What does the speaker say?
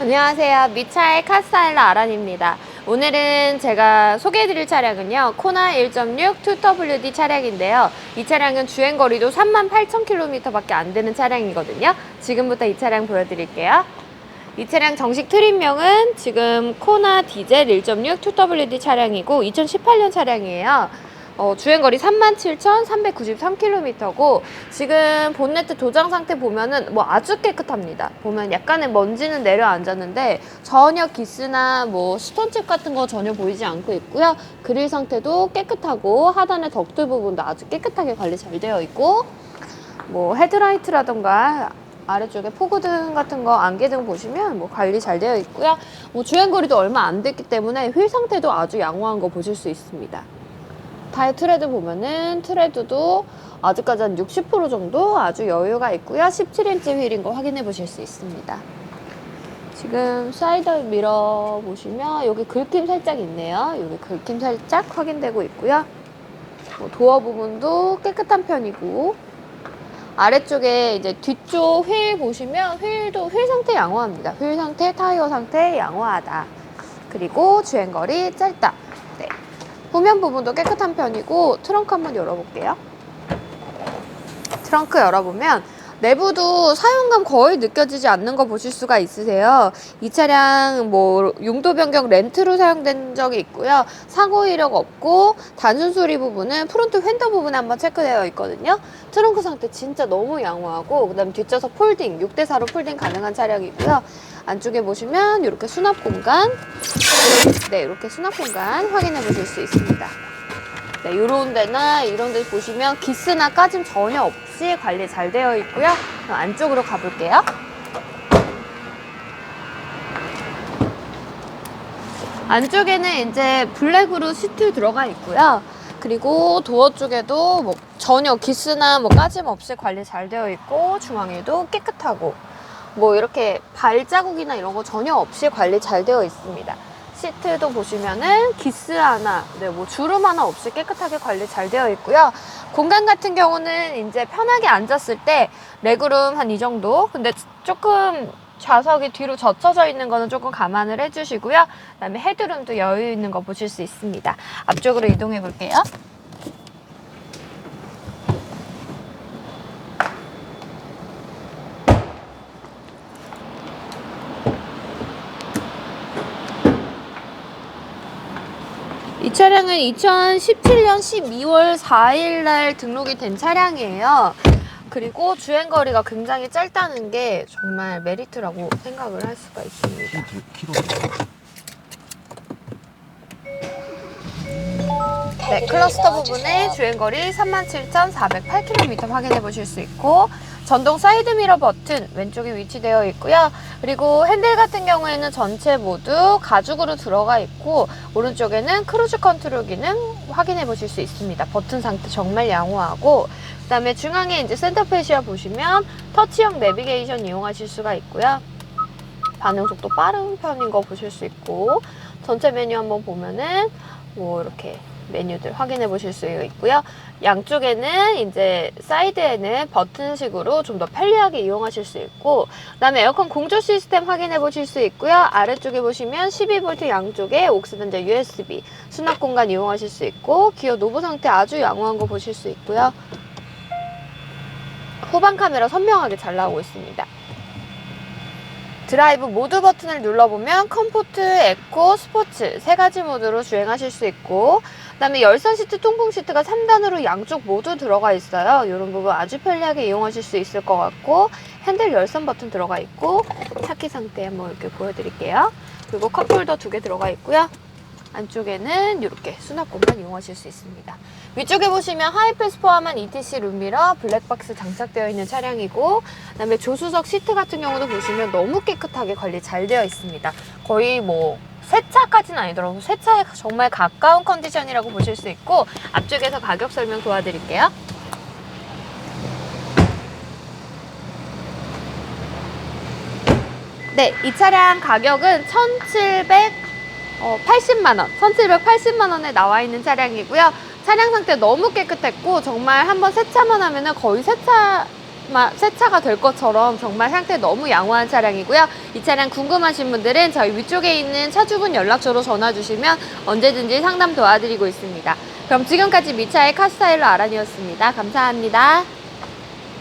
안녕하세요. 미차의 카스타일러 아란입니다. 오늘은 제가 소개해드릴 차량은요. 코나 1.6 2WD 차량인데요. 이 차량은 주행거리도 38,000km 밖에 안 되는 차량이거든요. 지금부터 이 차량 보여드릴게요. 이 차량 정식 트림명은 지금 코나 디젤 1.6 2WD 차량이고 2018년 차량이에요. 어, 주행거리 37,393km고 지금 본네트 도장 상태 보면은 뭐 아주 깨끗합니다. 보면 약간의 먼지는 내려앉았는데 전혀 기스나 뭐 스톤칩 같은 거 전혀 보이지 않고 있고요. 그릴 상태도 깨끗하고 하단의 덕들 부분도 아주 깨끗하게 관리 잘 되어 있고 뭐 헤드라이트라던가 아래쪽에 포그등 같은 거 안개등 보시면 뭐 관리 잘 되어 있고요. 뭐 주행거리도 얼마 안 됐기 때문에 휠 상태도 아주 양호한 거 보실 수 있습니다. 타일 트레드 보면은 트레드도 아직까지 한 60% 정도 아주 여유가 있고요. 17인치 휠인 거 확인해 보실 수 있습니다. 지금 사이드 미러 보시면 여기 긁힘 살짝 있네요. 여기 긁힘 살짝 확인되고 있고요. 뭐 도어 부분도 깨끗한 편이고 아래쪽에 이제 뒤쪽 휠 보시면 휠도 휠 상태 양호합니다. 휠 상태, 타이어 상태 양호하다. 그리고 주행거리 짧다. 네. 후면 부분도 깨끗한 편이고 트렁크 한번 열어볼게요. 트렁크 열어보면 내부도 사용감 거의 느껴지지 않는 거 보실 수가 있으세요. 이 차량 뭐 용도 변경 렌트로 사용된 적이 있고요. 사고 이력 없고 단순 수리 부분은 프론트 휀더 부분에 한번 체크되어 있거든요. 트렁크 상태 진짜 너무 양호하고 그다음 뒷좌석 폴딩 6대 4로 폴딩 가능한 차량이고요. 안쪽에 보시면 이렇게 수납 공간 네, 이렇게 수납 공간 확인해 보실 수 있습니다. 네, 이런 데나 이런 데 보시면 기스나 까짐 전혀 없이 관리 잘 되어 있고요. 그럼 안쪽으로 가볼게요. 안쪽에는 이제 블랙으로 시트 들어가 있고요. 그리고 도어 쪽에도 뭐 전혀 기스나 뭐 까짐 없이 관리 잘 되어 있고 중앙에도 깨끗하고 뭐 이렇게 발자국이나 이런 거 전혀 없이 관리 잘 되어 있습니다. 시트도 보시면은 기스 하나, 네, 뭐 주름 하나 없이 깨끗하게 관리 잘 되어 있고요. 공간 같은 경우는 이제 편하게 앉았을 때 레그룸 한 이 정도. 근데 조금 좌석이 뒤로 젖혀져 있는 거는 조금 감안을 해주시고요. 그다음에 헤드룸도 여유 있는 거 보실 수 있습니다. 앞쪽으로 이동해 볼게요. 이 차량은 2017년 12월 4일 날 등록이 된 차량이에요. 그리고 주행 거리가 굉장히 짧다는 게 정말 메리트라고 생각을 할 수가 있습니다. 네, 클러스터 부분에 주행 거리 37,408km 확인해 보실 수 있고 전동 사이드 미러 버튼 왼쪽에 위치되어 있고요. 그리고 핸들 같은 경우에는 전체 모두 가죽으로 들어가 있고 오른쪽에는 크루즈 컨트롤 기능 확인해 보실 수 있습니다. 버튼 상태 정말 양호하고 그 다음에 중앙에 이제 센터 페시아 보시면 터치형 내비게이션 이용하실 수가 있고요. 반응 속도 빠른 편인 거 보실 수 있고 전체 메뉴 한번 보면은 뭐 이렇게 메뉴들 확인해 보실 수 있고요. 양쪽에는 이제 사이드에는 버튼식으로 좀 더 편리하게 이용하실 수 있고 그다음에 에어컨 공조 시스템 확인해 보실 수 있고요. 아래쪽에 보시면 12V 양쪽에 옥스던자 USB 수납 공간 이용하실 수 있고 기어 노브 상태 아주 양호한 거 보실 수 있고요. 후방 카메라 선명하게 잘 나오고 있습니다. 드라이브 모드 버튼을 눌러보면 컴포트, 에코, 스포츠 세 가지 모드로 주행하실 수 있고 그 다음에 열선 시트, 통풍 시트가 3단으로 양쪽 모두 들어가 있어요. 이런 부분 아주 편리하게 이용하실 수 있을 것 같고 핸들 열선 버튼 들어가 있고 차키 상태 한번 이렇게 보여드릴게요. 그리고 컵홀더 두 개 들어가 있고요. 안쪽에는 이렇게 수납 공간 이용하실 수 있습니다. 위쪽에 보시면 하이패스 포함한 ETC 룸미러 블랙박스 장착되어 있는 차량이고 그다음에 조수석 시트 같은 경우도 보시면 너무 깨끗하게 관리 잘 되어 있습니다. 거의 뭐 세차까지는 아니더라도 세차에 정말 가까운 컨디션이라고 보실 수 있고 앞쪽에서 가격 설명 도와드릴게요. 네, 이 차량 가격은 1,780만 원, 1,780만 원에 나와 있는 차량이고요. 차량 상태 너무 깨끗했고 정말 한번 세차만 하면은 거의 세차 마- 새 차가 될 것처럼 정말 상태 너무 양호한 차량이고요. 이 차량 궁금하신 분들은 저희 위쪽에 있는 차주분 연락처로 전화 주시면 언제든지 상담 도와드리고 있습니다. 그럼 지금까지 미차의 카스타일러 아란이었습니다. 감사합니다.